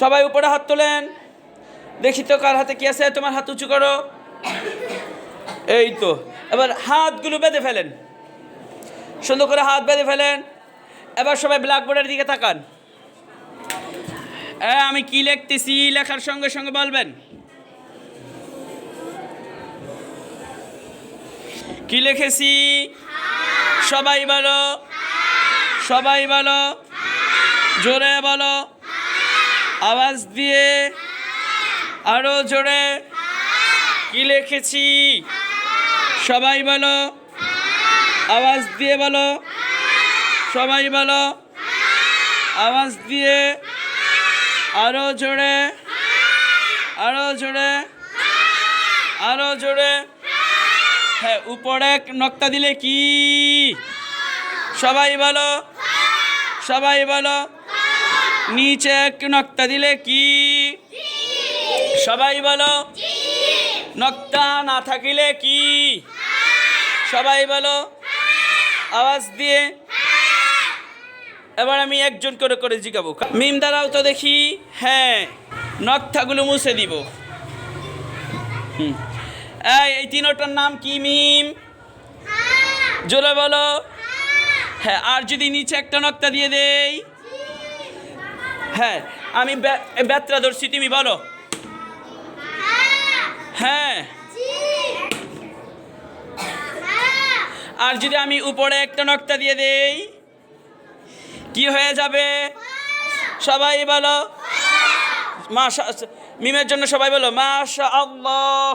সবাই উপরে হাত তোলেন। দেখি তো কার হাতে কি আছে তোমার হাত উঁচু করো। এই তো এবার হাতগুলো বেঁধে ফেলেন। সুন্দর করে হাত বেঁধে ফেলেন। এবার সবাই ব্ল্যাকবোর্ডের দিকে তাকান। এ, আমি কি লিখতেছি লেখার সঙ্গে সঙ্গে বলবেন? কি লিখেছি? সবাই বলো। সবাই বলো। জোরে বলো। আওয়াজ দিয়ে আরও জোরে কি লিখেছি? সবাই বলো। আওয়াজ দিয়ে বলো। সবাই বলো। আওয়াজ দিয়ে আরও জোরে। আরও জোরে। আরও জোরে। হ্যাঁ উপরে এক নক্তা দিলে কি? সবাই বলো। সবাই বলো। নিচে এক নক্তা দিলে কি? সবাই বলো। নক্তা না থাকিলে কি? সবাই বলো। আওয়াজ দিয়ে। এবার আমি একজন করে করে জিগাবো। মিম দ্বারাও তো দেখি। হ্যাঁ নক্তাগুলো মুছে দিব। হুম। এই এই তিনোটার নাম কি, মিম? জোরে বলো। হ্যাঁ আর যদি নিচে একটা নক্তা দিয়ে দেই? হ্যাঁ আমি বেত্রা ধরছি তুমি বলো। হ্যাঁ। আর যদি আমি উপরে একটা নকটা দিয়ে দেই, কি হয়ে যাবে? সবাই বলো। মাশা, মিমের জন্য সবাই বলো মাশা আল্লাহ